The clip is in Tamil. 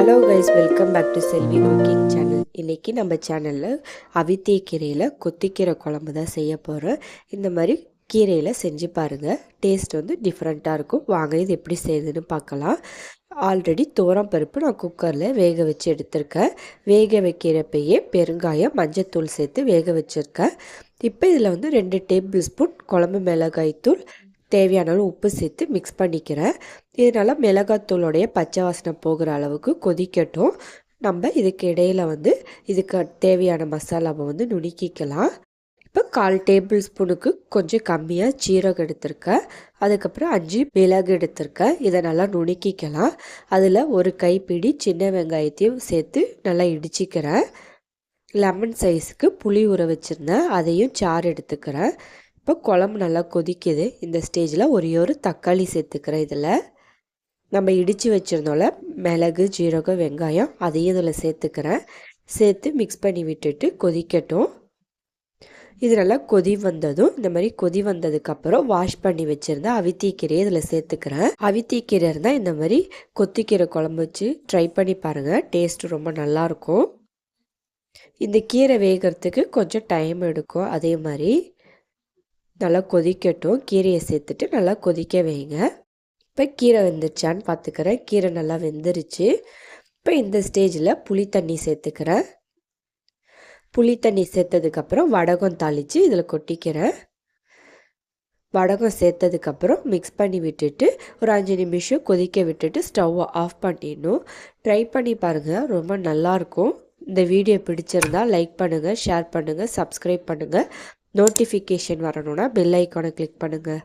Hello guys welcome back to Selvi cooking channel இன்றைக்கி நம்ம சேனலில் அவித்திய கீரையில் கொத்திக்கீரை குழம்பு தான் செய்ய போகிறோம் இந்த மாதிரி கீரையில் செஞ்சு பாருங்கள் டேஸ்ட் வந்து டிஃப்ரெண்ட்டாக இருக்கும். வாங்க இது எப்படி செய்யுதுன்னு பார்க்கலாம். ஆல்ரெடி தோரம் பருப்பு நான் குக்கரில் வேக வச்சு எடுத்திருக்கேன். வேக வைக்கிறப்பயே பெருங்காயம் மஞ்சத்தூள் சேர்த்து வேக வச்சுருக்கேன். இப்போ இதில் வந்து ரெண்டு டேபிள் ஸ்பூன் குழம்பு மிளகாய் தூள் தேவையான அளவு உப்பு சேர்த்து மிக்ஸ் பண்ணிக்கிறேன். இதனால் மிளகாத்தூளுடைய பச்சை வாசனை போகிற அளவுக்கு கொதிக்கட்டும். நம்ம இதுக்கு இடையில் வந்து இதுக்கு தேவையான மசாலாவை வந்து நுணுக்கிக்கலாம். இப்போ கால் டேபிள் ஸ்பூனுக்கு கொஞ்சம் கம்மியாக சீரகம் எடுத்திருக்கேன். அதுக்கப்புறம் அஞ்சு மிளகு எடுத்திருக்கேன். இதை நல்லா நுணுக்கிக்கலாம். அதில் ஒரு கைப்பிடி சின்ன வெங்காயத்தையும் சேர்த்து நல்லா இடிச்சிக்கிறேன். லெமன் சைஸுக்கு புளி ஊற வச்சுருந்தேன். அதையும் சாறு எடுத்துக்கிறேன். இப்போ குழம்பு நல்லா கொதிக்குது. இந்த ஸ்டேஜில் ஒரே ஒரு தக்காளி சேர்த்துக்கிறேன் இதில். நம்ம இடித்து வச்சுருந்தோம்ல மிளகு ஜீரகம் வெங்காயம் அதையும் இதில் சேர்த்துக்கிறேன். சேர்த்து மிக்ஸ் பண்ணி விட்டுட்டு கொதிக்கட்டும். இது நல்லா கொதி வந்ததும் இந்த மாதிரி கொதி வந்ததுக்கப்புறம் வாஷ் பண்ணி வச்சுருந்தா அவித்திக்கீரையை இதில் சேர்த்துக்கிறேன். அவித்திக்கீரை இருந்தால் இந்த மாதிரி கொத்திக்கீரை குழம்பு வச்சு ட்ரை பண்ணி பாருங்கள் டேஸ்ட்டு ரொம்ப நல்லாயிருக்கும் இந்த கீரை வேகிறதுக்கு கொஞ்சம் டைம் எடுக்கும் அதே மாதிரி. நல்லா கொதிக்கட்டும். கீரையை சேர்த்துட்டு நல்லா கொதிக்க வைங்க. இப்போ கீரை வெந்துருச்சான்னு பார்த்துக்கிறேன் கீரை நல்லா வெந்துருச்சு. இப்போ இந்த ஸ்டேஜில் புளி தண்ணி சேர்த்துக்கிறேன். புளி தண்ணி சேர்த்ததுக்கப்புறம் வடகம் தாளித்து இதில் கொட்டிக்கிறேன். வடகம் சேர்த்ததுக்கப்புறம் மிக்ஸ் பண்ணி விட்டுட்டு ஒரு அஞ்சு நிமிஷம் கொதிக்க விட்டுட்டு ஸ்டவ்வை ஆஃப் பண்ணிடணும். ட்ரை பண்ணி பாருங்கள் ரொம்ப நல்லாயிருக்கும் இந்த வீடியோ பிடிச்சிருந்தால் லைக் பண்ணுங்கள் ஷேர் பண்ணுங்கள் சப்ஸ்கிரைப் பண்ணுங்கள் நோட்டிஃபிகேஷன் வரணும்னா பெல் ஐக்கானை கிளிக் பண்ணுங்கள்